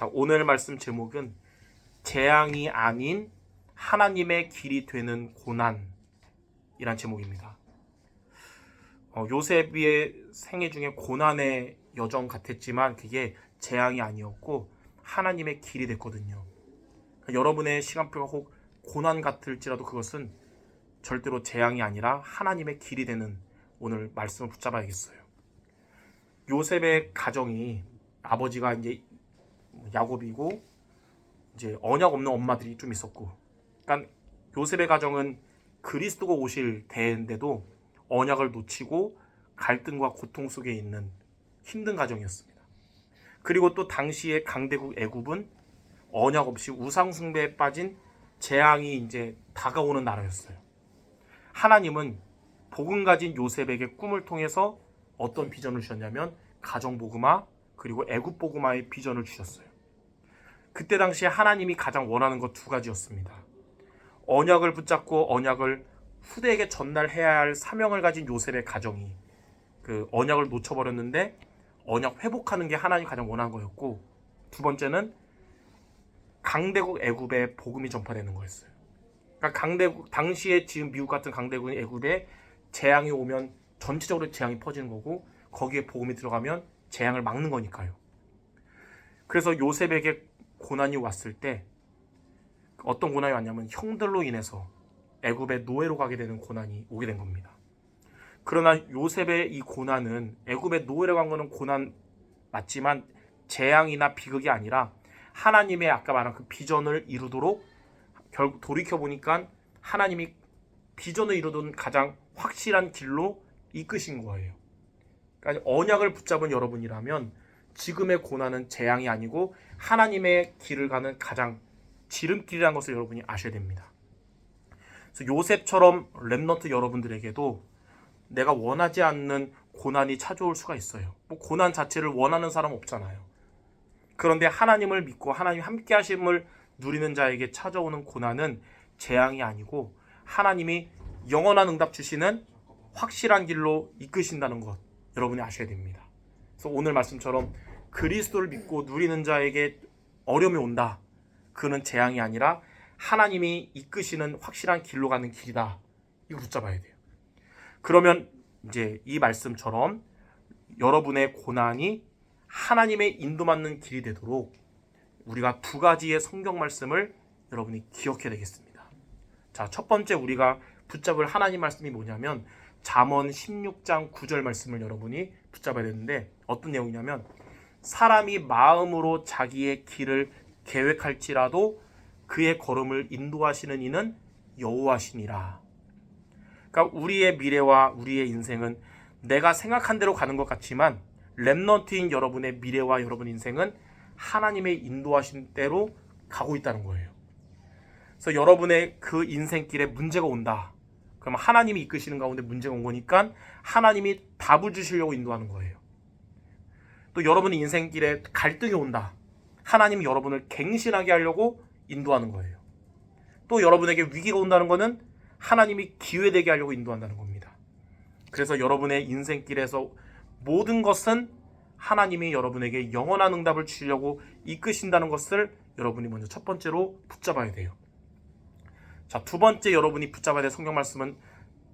자, 오늘 말씀 제목은 재앙이 아닌 하나님의 길이 되는 고난이란 제목입니다. 어, 요셉의 생애 중에 고난의 여정 같았지만 그게 재앙이 아니었고 하나님의 길이 됐거든요. 그러니까 여러분의 시간표가 혹 고난 같을지라도 그것은 절대로 재앙이 아니라 하나님의 길이 되는 오늘 말씀을 붙잡아야겠어요. 요셉의 가정이 아버지가 이제 야곱이고 이제 언약 없는 엄마들이 좀 있었고, 그러니까 요셉의 가정은 그리스도가 오실 대인데도 언약을 놓치고 갈등과 고통 속에 있는 힘든 가정이었습니다. 그리고 또 당시의 강대국 애굽은 언약 없이 우상 숭배에 빠진 재앙이 이제 다가오는 나라였어요. 하나님은 복음 가진 요셉에게 꿈을 통해서 어떤 비전을 주셨냐면 가정 복음화 그리고 애굽 복음화의 비전을 주셨어요. 그때 당시에 하나님이 가장 원하는 것 두 가지였습니다. 언약을 붙잡고 언약을 후대에게 전달해야 할 사명을 가진 요셉의 가정이 그 언약을 놓쳐버렸는데 언약 회복하는 게 하나님 가장 원하는 거였고 두 번째는 강대국 애굽에 복음이 전파되는 거였어요. 그러니까 강대국 당시에 지금 미국 같은 강대국 애굽에 재앙이 오면 전체적으로 재앙이 퍼지는 거고 거기에 복음이 들어가면 재앙을 막는 거니까요. 그래서 요셉에게 고난이 왔을 때 어떤 고난이 왔냐면 형들로 인해서 애굽의 노예로 가게 되는 고난이 오게 된 겁니다. 그러나 요셉의 이 고난은 애굽의 노예로 간 거는 고난 맞지만 재앙이나 비극이 아니라 하나님의 아까 말한 그 비전을 이루도록 결국 돌이켜 보니까 하나님이 비전을 이루던 가장 확실한 길로 이끄신 거예요. 그러니까 언약을 붙잡은 여러분이라면 지금의 고난은 재앙이 아니고 하나님의 길을 가는 가장 지름길이라는 것을 여러분이 아셔야 됩니다. 그래서 요셉처럼 렘넌트 여러분들에게도 내가 원하지 않는 고난이 찾아올 수가 있어요. 뭐 고난 자체를 원하는 사람 없잖아요. 그런데 하나님을 믿고 하나님 함께 하심을 누리는 자에게 찾아오는 고난은 재앙이 아니고 하나님이 영원한 응답 주시는 확실한 길로 이끄신다는 것 여러분이 아셔야 됩니다. 그래서 오늘 말씀처럼 그리스도를 믿고 누리는 자에게 어려움이 온다. 그는 재앙이 아니라 하나님이 이끄시는 확실한 길로 가는 길이다. 이거 붙잡아야 돼요. 그러면 이제 이 말씀처럼 여러분의 고난이 하나님의 인도받는 길이 되도록 우리가 두 가지의 성경 말씀을 여러분이 기억해야 되겠습니다. 자, 첫 번째 우리가 붙잡을 하나님 말씀이 뭐냐면 잠언 16장 9절 말씀을 여러분이 붙잡아야 되는데 어떤 내용이냐면 사람이 마음으로 자기의 길을 계획할지라도 그의 걸음을 인도하시는 이는 여호와시니라. 그러니까 우리의 미래와 우리의 인생은 내가 생각한 대로 가는 것 같지만 렘넌트인 여러분의 미래와 여러분 인생은 하나님의 인도하신 대로 가고 있다는 거예요. 그래서 여러분의 그 인생길에 문제가 온다. 그럼 하나님이 이끄시는 가운데 문제가 온 거니까 하나님이 답을 주시려고 인도하는 거예요. 또 여러분의 인생길에 갈등이 온다. 하나님이 여러분을 갱신하게 하려고 인도하는 거예요. 또 여러분에게 위기가 온다는 것은 하나님이 기회되게 하려고 인도한다는 겁니다. 그래서 여러분의 인생길에서 모든 것은 하나님이 여러분에게 영원한 응답을 주려고 이끄신다는 것을 여러분이 먼저 첫 번째로 붙잡아야 돼요. 자, 두 번째 여러분이 붙잡아야 될 성경 말씀은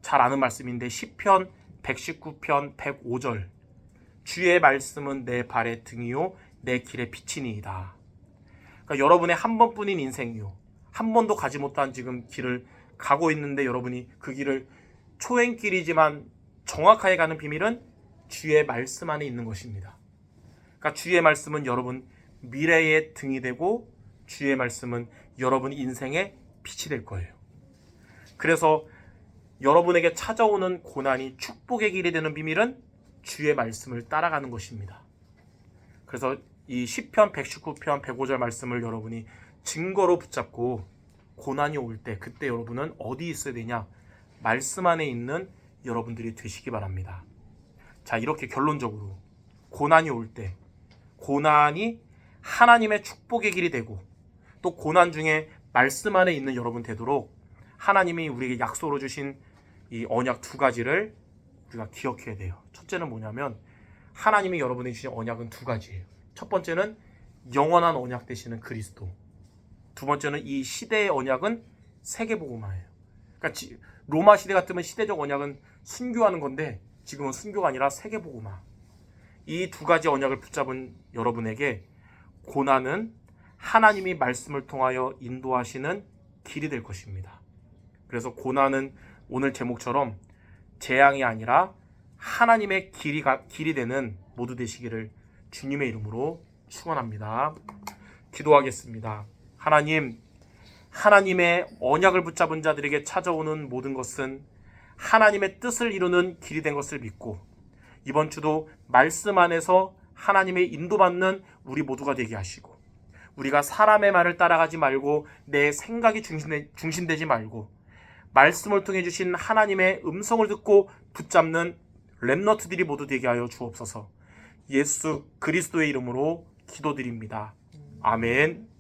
잘 아는 말씀인데 시편 119편 105절. 주의 말씀은 내 발의 등이요 내 길의 빛이니이다. 그러니까 여러분의 한 번뿐인 인생이요. 한 번도 가지 못한 지금 길을 가고 있는데 여러분이 그 길을 초행길이지만 정확하게 가는 비밀은 주의 말씀 안에 있는 것입니다. 그러니까 주의 말씀은 여러분 미래의 등이 되고 주의 말씀은 여러분 인생의 빛이 될 거예요. 그래서 여러분에게 찾아오는 고난이 축복의 길이 되는 비밀은 주의 말씀을 따라가는 것입니다. 그래서 이 시편 119편 105절 말씀을 여러분이 증거로 붙잡고 고난이 올 때 그때 여러분은 어디 있어야 되냐? 말씀 안에 있는 여러분들이 되시기 바랍니다. 자, 이렇게 결론적으로 고난이 올 때 고난이 하나님의 축복의 길이 되고 또 고난 중에 말씀 안에 있는 여러분 되도록 하나님이 우리에게 약속으로 주신 이 언약 두 가지를 우리가 기억해야 돼요. 첫째는 뭐냐면 하나님이 여러분에게 주신 언약은 두 가지예요. 첫 번째는 영원한 언약 되시는 그리스도. 두 번째는 이 시대의 언약은 세계복음화예요. 그러니까 지- 로마 시대 같으면 시대적 언약은 순교하는 건데 지금은 순교가 아니라 세계복음화. 이 두 가지 언약을 붙잡은 여러분에게 고난은 하나님이 말씀을 통하여 인도하시는 길이 될 것입니다. 그래서 고난은 오늘 제목처럼 재앙이 아니라 하나님의 길이, 가, 길이 되는 모두 되시기를 주님의 이름으로 축원합니다. 기도하겠습니다. 하나님, 하나님의 언약을 붙잡은 자들에게 찾아오는 모든 것은 하나님의 뜻을 이루는 길이 된 것을 믿고 이번 주도 말씀 안에서 하나님의 인도받는 우리 모두가 되게 하시고 우리가 사람의 말을 따라가지 말고 내 생각이 중심되, 중심되지 말고 말씀을 통해 주신 하나님의 음성을 듣고 붙잡는 렘너트들이 모두 되게 하여 주옵소서. 예수 그리스도의 이름으로 기도드립니다. 아멘.